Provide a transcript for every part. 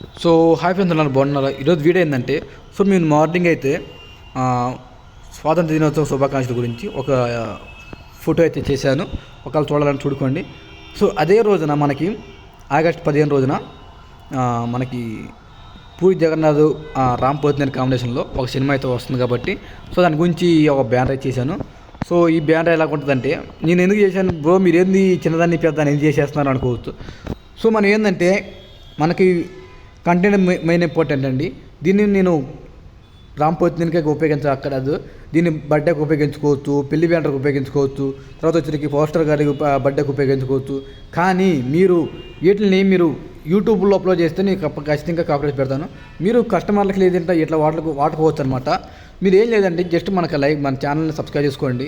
So hi friends నన్ను బాగున్నారా? ఈరోజు వీడియో ఏంటంటే సో నేను మార్నింగ్ అయితే స్వాతంత్ర దినోత్సవ శుభాకాంక్షల గురించి ఒక ఫోటో అయితే చేశాను. ఒకవేళ చూడాలని చూడుకోండి. సో అదే రోజున మనకి ఆగస్ట్ పదిహేను రోజున మనకి పూరి జగన్నాథ్ ఆ, రామ్ పోతినేని కాంబినేషన్లో ఒక సినిమా అయితే వస్తుంది కాబట్టి సో దాని గురించి ఒక బ్యానర్ అయితే చేశాను. సో ఈ బ్యానర్ ఎలా ఉంటుందంటే నేను ఎందుకు చేశాను? బ్రో మీరు ఏంది చిన్నదాన్ని పెద్దదాన్ని ఎందుకు చేసేస్తున్నారు అనుకోవచ్చు. సో మనం ఏంటంటే మనకి కంటెంట్ మెయిన్ ఇంపార్టెంట్ అండి. దీన్ని నేను రామ్ పోతినికి ఉపయోగించక్కర్లేదు దీన్ని బర్త్డేకి ఉపయోగించుకోవచ్చు పెళ్ళి బ్యాండర్కి ఉపయోగించుకోవచ్చు తర్వాత వచ్చరికి పోస్టర్ గారికి బర్త్డేకి ఉపయోగించుకోవచ్చు. కానీ మీరు వీటిని మీరు యూట్యూబ్లో అప్లోడ్ చేస్తే నేను ఖచ్చితంగా కాపరేట్ పెడతాను. మీరు కస్టమర్లకి లేదంటే ఇట్లా వాటకు వాడుకోవచ్చు అనమాట మీరు ఏం లేదండి జస్ట్ మనకు లైక్ మన ఛానల్ని సబ్స్క్రైబ్ చేసుకోండి.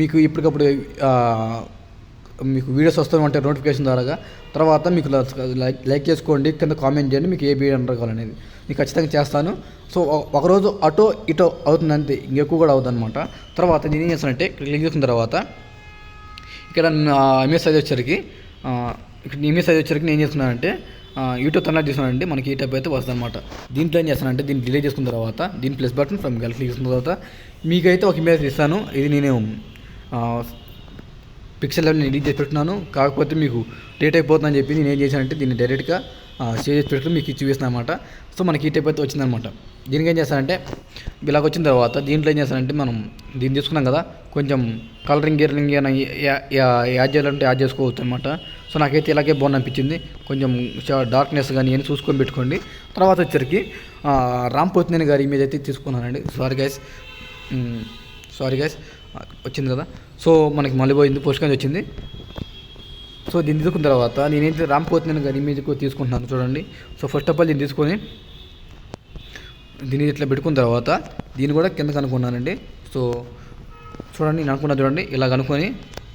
మీకు ఇప్పటికప్పుడు మీకు వీడియోస్ వస్తూ ఉంటాయి నోటిఫికేషన్ ద్వారాగా. తర్వాత మీకు లైక్ లైక్ చేసుకోండి కింద కామెంట్ చేయండి మీకు ఏ వీడియో అంటారు కావాలనేది. మీకు ఖచ్చితంగా చేస్తాను. సో ఒకరోజు అటో ఇటో అవుతుంది అంతే ఇంకెక్కువ కూడా అవుతుంది అనమాట తర్వాత నేను ఏం చేస్తానంటే క్లిక్ చేసిన తర్వాత ఇక్కడ ఎంఎస్ సైజ్ వచ్చరికి ఇక్కడ ఎంఎస్ సైజ్ వచ్చరికి నేను ఏం చేస్తున్నానంటే యూట్యూబ్ తన చేస్తున్నానంటే మనకి ఈ టైప్ అయితే వస్తుంది అనమాట దీంట్లో ఏం చేస్తానంటే దీన్ని డిలే చేసుకున్న తర్వాత దీని plus button from gallery click చేసిన తర్వాత మీకైతే ఒక ఇమేజ్ ఇస్తాను ఇది నేను పిక్సెల్ లెవెల్ ఎడిట్ చేసి పెట్టున్నాను కాకపోతే మీకు లేట్ అయిపోతుందని చెప్పి నేను ఏం చేశానంటే దీన్ని డైరెక్ట్గా సేవ్ చేసి పెట్టుకుని మీకు చూపిస్తాను అనమాట సో మనకి ఈ టైప్ అయితే వచ్చిందనమాట దీనికి ఏం చేస్తానంటే ఇలాగ వచ్చిన తర్వాత దీంట్లో ఏం చేస్తానంటే మనం దీన్ని తీసుకున్నాం కదా కొంచెం కలరింగ్ గియరింగ్ ఏమైనా యా- యా- యాడ్ చేయాలంటే యాడ్ చేసుకోవచ్చు అనమాట సో నాకైతే ఇలాగే బాగుంది అనిపించింది. కొంచెం డార్క్నెస్ కానీ అని చూసుకొని పెట్టుకోండి. తర్వాత వచ్చరికి రామ్ పోతినేని గారి ఇమేజ్ అయితే తీసుకున్నానండి. సారీ గైస్ సారీ గైస్ వచ్చింది కదా. సో మనకి మళ్ళీ పోయింది పోస్ట్ కానీ వచ్చింది. సో దీన్ని తీసుకున్న తర్వాత నేనైతే రామ్ పోతున్నాను గారి ఇమేజ్ తీసుకుంటున్నాను చూడండి. సో ఫస్ట్ ఆఫ్ ఆల్ దీన్ని తీసుకొని దీన్ని ఇట్లా పెట్టుకున్న తర్వాత దీన్ని కూడా కింద కనుక్కున్నానండి సో చూడండి నేను అనుకున్నా చూడండి ఇలా కనుక్కొని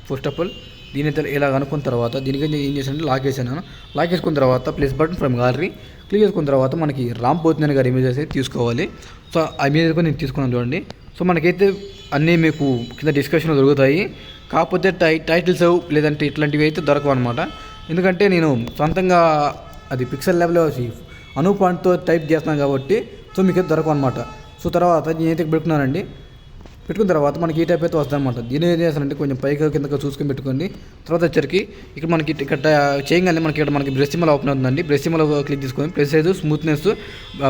ఫస్ట్ ఆఫ్ ఆల్ దీని అయితే ఇలా కనుక్కున్న తర్వాత దీనికి ఏం చేశానంటే లాక్ వేసాను లాక్ వేసుకున్న తర్వాత plus button from gallery click చేసుకున్న తర్వాత మనకి రామ్ పోతున్నాను గారి ఇమేజ్ అయితే తీసుకోవాలి. సో ఆ ఇమేజ్ కూడా నేను తీసుకున్నాను చూడండి. సో మనకైతే అన్నీ మీకు కింద డిస్కషన్లో దొరుకుతాయి. కాకపోతే టై టైటిల్స్ లేదంటే ఇట్లాంటివి అయితే దొరకవు అనమాట ఎందుకంటే నేను సొంతంగా అది పిక్సెల్ లెవెల్లో అనుపాయింట్తో టైప్ చేస్తున్నాను కాబట్టి సో మీకు అయితే దొరకవు అనమాట సో తర్వాత నేనైతే పెట్టుకున్నానండి పెట్టుకున్న తర్వాత మనకి ఈ టైప్ అయితే వస్తుంది అనమాట దీని ఏం చేస్తానంటే కొంచెం పైకి కిందకి చూసుకొని పెట్టుకోండి. తర్వాత వచ్చరికి ఇక్కడ మనకి ఇక్కడ చేయగానే మనకి ఇక్కడ మనకి బ్రెస్ సిమ్మల్ ఓపెన్ అవుతుందండి. బ్రెస్ సిమ్మల్ క్లిక్ చేసుకొని ప్రెస్ అయితే స్మూత్నెస్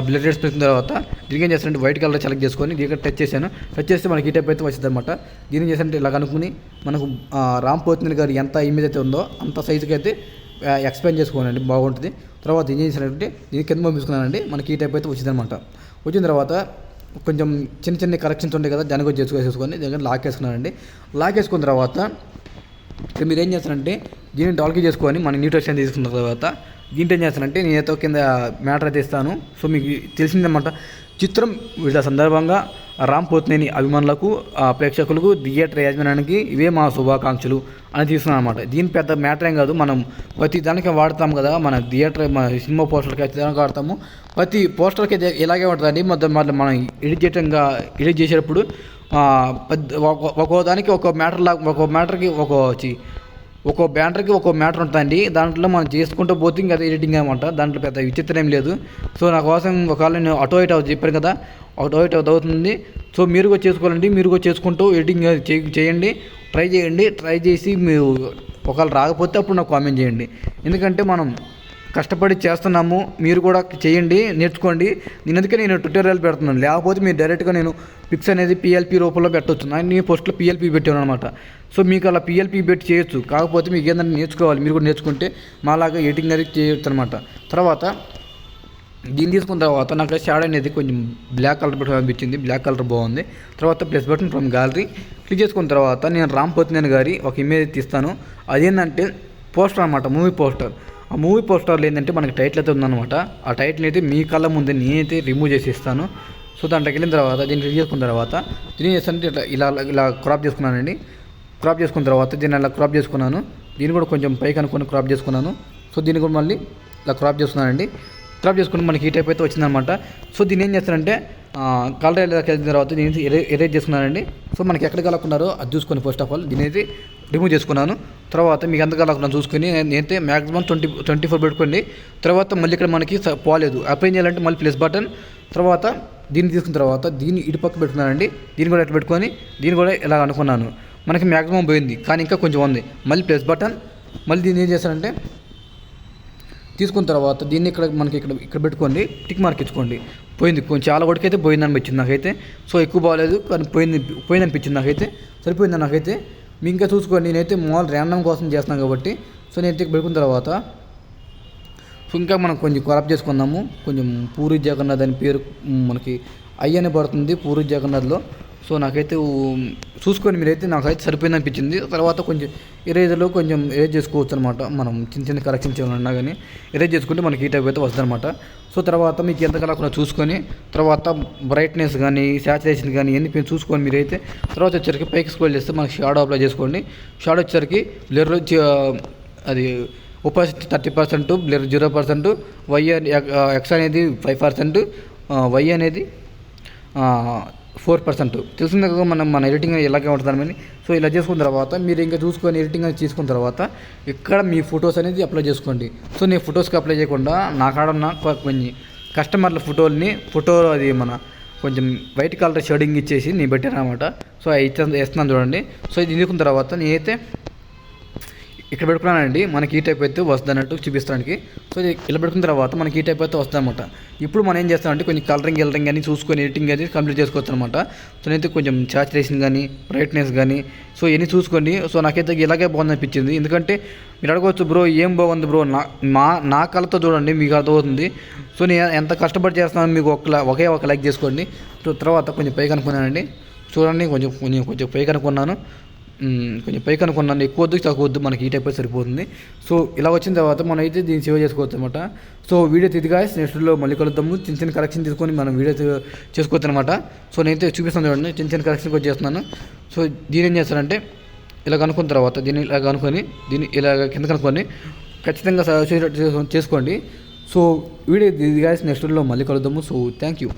బ్లడ్ రేట్స్ పెట్టిన తర్వాత దీనికి ఏం చేస్తానంటే వైట్ కలర్ సెలెక్ట్ చేసుకొని దీనికి టచ్ చేశాను. టచ్ చేస్తే మనకి ఈ టైప్ అయితే వచ్చింది అనమాట దీన్ని చేస్తానంటే ఇలా అనుకుని మనకు రామ్ పోతిని గారు ఎంత ఇమేజ్ అయితే ఉందో అంత సైజుకి అయితే ఎక్స్ప్లెయిన్ చేసుకోనండి బాగుంటుంది. తర్వాత ఏం చేశానంటే దీని కింద పంపించుకున్నానండి. మనకి ఈ టైప్ అయితే వచ్చిందనమాట వచ్చిన తర్వాత కొంచెం చిన్న చిన్న కరెక్షన్స్ ఉంటాయి కదా దానికి వచ్చి చేసుకొని దగ్గర లాక్ వేసుకున్నానండి లాక్ వేసుకున్న తర్వాత ఇక మీరు ఏం చేస్తారంటే దీన్ని డాల్కి చేసుకొని మన న్యూట్రిషన్ తీసుకున్న తర్వాత దీంట్లో ఏం చేస్తానంటే నేనైతే కింద మ్యాటర్ అయితే ఇస్తాను. సో మీకు తెలిసిందన్నమాట. చిత్రం వీళ్ళ సందర్భంగా రామ్ పోత్నేని అభిమానులకు ప్రేక్షకులకు థియేటర్ యాజమాన్యానికి ఇవే మా శుభాకాంక్షలు అని తీసుకున్నాను అనమాట దీని పెద్ద మ్యాటర్ ఏం కాదు మనం ప్రతి దానికి వాడతాం కదా. మన థియేటర్ మన సినిమా పోస్టర్కి అయితే దానికి వాడతాము. ప్రతి పోస్టర్కి ఇలాగే ఉంటుందండి. మొత్తం మళ్ళీ మనం ఎడిట్ చేయటంగా ఎడిట్ చేసేటప్పుడు పెద్ద- ఒక్కో- ఒక్కో దానికి ఒక మ్యాటర్ లా ఒక్కో మ్యాటర్కి ఒక్కో ఒక్కో బ్యానర్కి ఒక్కో మ్యాటర్ ఉంటుందండి. దాంట్లో మనం చేసుకుంటూ పోతే ఇంకా అది ఎడిటింగ్ అనమాట. దాంట్లో పెద్ద విచిత్రం ఏం లేదు. సో నా కోసం ఒకవేళ నేను అటో ఇట్ అవుతుంది చెప్పాను కదా అటో ఇట్ అవుతుంది. సో మీరు కూడా చేసుకోవాలండి. మీరు కూడా చేసుకుంటూ ఎడిటింగ్ చేయండి. ట్రై చేయండి. ట్రై చేసి మీరు ఒకవేళ రాకపోతే అప్పుడు నాకు కామెంట్ చేయండి. ఎందుకంటే మనం కష్టపడి చేస్తున్నాము మీరు కూడా చేయండి నేర్చుకోండి. నేను అందుకే నేను ట్యూటోరియల్ పెడుతున్నాను. లేకపోతే మీరు డైరెక్ట్గా నేను పిక్స్ అనేది పిఎల్పి రూపంలో పెట్టవచ్చు నేను పోస్ట్లో పిఎల్పి పెట్టాను అనమాట సో మీకు అలా పిఎల్పి పెట్టి చేయొచ్చు. కాకపోతే మీకు ఏంటంటే నేర్చుకోవాలి. మీరు కూడా నేర్చుకుంటే మాలాగా ఎడిటింగ్ అనేది చేయొచ్చు అనమాట తర్వాత దీన్ని తీసుకున్న తర్వాత నాకు షాడ్ అనేది కొంచెం బ్లాక్ కలర్ బటన్ అనిపించింది. బ్లాక్ కలర్ బాగుంది. తర్వాత plus button from gallery click చేసుకున్న తర్వాత నేను రామ్ పోతినేని గారి ఒక ఇమేజ్ తీస్తాను. అదేంటంటే పోస్టర్ అనమాట మూవీ పోస్టర్. ఆ మూవీ పోస్టర్లో ఏంటంటే మనకి టైటిల్ అయితే ఉందన్నమాట. ఆ టైటిల్ అయితే మీ కళ్ళ ముందే నేనైతే రిమూవ్ చేసి ఇస్తాను సో దాంట్లోకి వెళ్ళిన తర్వాత దీన్ని రిలీజ్ చేసుకున్న తర్వాత దీని చేస్తానంటే ఇట్లా ఇలా ఇలా క్రాప్ చేసుకున్నానండి. క్రాప్ చేసుకున్న తర్వాత దీన్ని అలా క్రాప్ చేసుకున్నాను. దీన్ని కూడా కొంచెం పైకి అనుకుని క్రాప్ చేసుకున్నాను. సో దీన్ని కూడా మళ్ళీ ఇలా క్రాప్ చేసుకున్నానండి. క్రాప్ చేసుకుని మనకి ఈ టైప్ అయితే వచ్చిందనమాట సో దీన్ని ఏం చేస్తానంటే కలర్ వెళ్ళిన తర్వాత దీని ఎరేజ్ చేసుకున్నానండి. సో మనకి ఎక్కడ కలకున్నారో అది చూసుకొని ఫస్ట్ ఆఫ్ ఆల్ దీని అయితే రిమూవ్ చేసుకున్నాను. తర్వాత మీకు ఎంత కావాలనుకున్నా చూసుకుని నేను- నేనైతే మ్యాక్సిమం ట్వంటీ ట్వంటీ ఫోర్ పెట్టుకోండి తర్వాత మళ్ళీ ఇక్కడ మనకి పోలేదు. అప్లై చేయాలంటే మళ్ళీ ప్లస్ బటన్ తర్వాత దీన్ని తీసుకున్న తర్వాత దీన్ని ఇటు పక్క పెట్టుకున్నానండి. దీన్ని కూడా ఇటు పెట్టుకొని దీన్ని కూడా ఇలా అనుకున్నాను. మనకి మ్యాక్సిమం పోయింది కానీ ఇంకా కొంచెం ఉంది. మళ్ళీ ప్లస్ బటన్ మళ్ళీ దీన్ని ఏం చేశానంటే తీసుకున్న తర్వాత దీన్ని ఇక్కడ మనకి ఇక్కడ ఇక్కడ పెట్టుకోండి. టిక్ మార్క్ ఇచ్చుకోండి. పోయింది. కొంచెం చాలా వరకైతే పోయింది అనిపించింది నాకైతే. సో ఎక్కువ బాగాలేదు కానీ పోయింది పోయింది అనిపించింది నాకైతే. సరిపోయింది నాకైతే? మీ ఇంకా చూసుకోండి. నేనైతే మామూలు ర్యాండమ్ కోసం చేస్తున్నాను కాబట్టి. సో నేనైతే ఇక్కడ పెట్టుకున్న తర్వాత సో ఇంకా మనం కొంచెం కొరప్ చేసుకుందాము. కొంచెం పూరి జగన్నాథ్ అని పేరు మనకి అయ్యనే పడుతుంది. పూరి జగన్నాథ్లో సో నాకైతే చూసుకొని మీరైతే నాకైతే సరిపోయింది అనిపించింది. తర్వాత కొంచెం ఎరేజ్లో కొంచెం ఎరేజ్ చేసుకోవచ్చు అనమాట మనం చిన్న చిన్న కరెక్షన్ చేయాలన్నా కానీ ఎరేజ్ చేసుకుంటే మనకి ఈ టైప్ అయితే వస్తుంది అనమాట సో తర్వాత మీకు ఎంత కలగకుండా చూసుకొని తర్వాత బ్రైట్నెస్ కానీ శాచురేషన్ కానీ ఎన్ని మీరు చూసుకొని మీరైతే తర్వాత వచ్చరికి పైకి స్క్రోల్ చేస్తే మనకి షాడో అప్లై చేసుకోండి. షాడో వచ్చరికి బ్లర్ అది opacity thirty percent blur zero percent Y X అనేది ఫైవ్ పర్సెంట్ వై అనేది ఫోర్ పర్సెంట్. తెలిసింది కదా మనం మన ఎడిటింగ్ ఇలాగే ఉంటుందని సో ఇలా చేసుకున్న తర్వాత మీరు ఇంకా చూసుకొని ఎడిటింగ్ అనేది తీసుకున్న తర్వాత ఇక్కడ మీ ఫొటోస్ అనేది అప్లై చేసుకోండి. సో నేను ఫొటోస్కి అప్లై చేయకుండా నా కాడ ఉన్న కొన్ని కస్టమర్ల ఫోటోల్ని ఫోటో అది మన కొంచెం వైట్ కలర్ షేడింగ్ ఇచ్చేసి నేను పెట్టాను అనమాట సో అది ఇచ్చే వేస్తున్నాను చూడండి. సో ఇది తీసుకున్న తర్వాత నేనైతే ఇక్కడ పెట్టుకున్నానండి మనకి ఈ టైప్ అయితే వస్తుంది అన్నట్టు చూపిస్తానికి. సో ఇది ఇలా పెట్టుకున్న తర్వాత మనకి ఈ టైప్ అయితే వస్తుంది అనమాట ఇప్పుడు మనం ఏం చేస్తామంటే కొంచెం కలరింగ్ గెలరింగ్ కానీ చూసుకొని ఎడిటింగ్ కానీ కంప్లీట్ చేసుకోవచ్చు అనమాట సో నేనైతే కొంచెం సాచురేషన్ కానీ బ్రైట్నెస్ కానీ సో ఇవన్నీ చూసుకోండి సో నాకైతే ఇలాగే బాగుంది అనిపించింది. ఎందుకంటే మీరు అడగవచ్చు బ్రో ఏం బాగుంది బ్రో? నా మా నా కళతో చూడండి మీకు అర్థమవుతుంది. సో నేను ఎంత కష్టపడి చేస్తున్నాను మీకు ఒక ల- ఒకే ఒక లైక్ చేసుకోండి. సో తర్వాత కొంచెం పైకి అనుకున్నానండి. చూడండి కొంచెం కొంచెం కొంచెం పైకి అనుకున్నాను. కొంచెం పైకి అనుకున్నాను ఎక్కువ వద్దు తక్కువ వద్దు మనకి ఈ టైప్ అయితే సరిపోతుంది. సో ఇలా వచ్చిన తర్వాత మనం అయితే దీన్ని సేవ్ చేసుకోవచ్చు అనమాట సో వీడియో తిదిగా నెక్స్ట్లో మళ్ళీ కలుద్దాము. చిన్న చిన్న కరెక్షన్ తీసుకొని మనం వీడియో చేసుకోవచ్చు అనమాట సో నేనైతే చూపిస్తాను చూడండి. చిన్న చిన్న కరెక్షన్ కూడా చేస్తున్నాను. సో దీని ఏం చేస్తానంటే ఇలా కనుక్కున్న తర్వాత దీన్ని ఇలా కనుక్కొని దీన్ని ఇలా కింద కనుక్కొని ఖచ్చితంగా చేసుకోండి. సో వీడియో దిగాల్సిన నెక్స్ట్లో మళ్ళీ కలుద్దాము. So thank you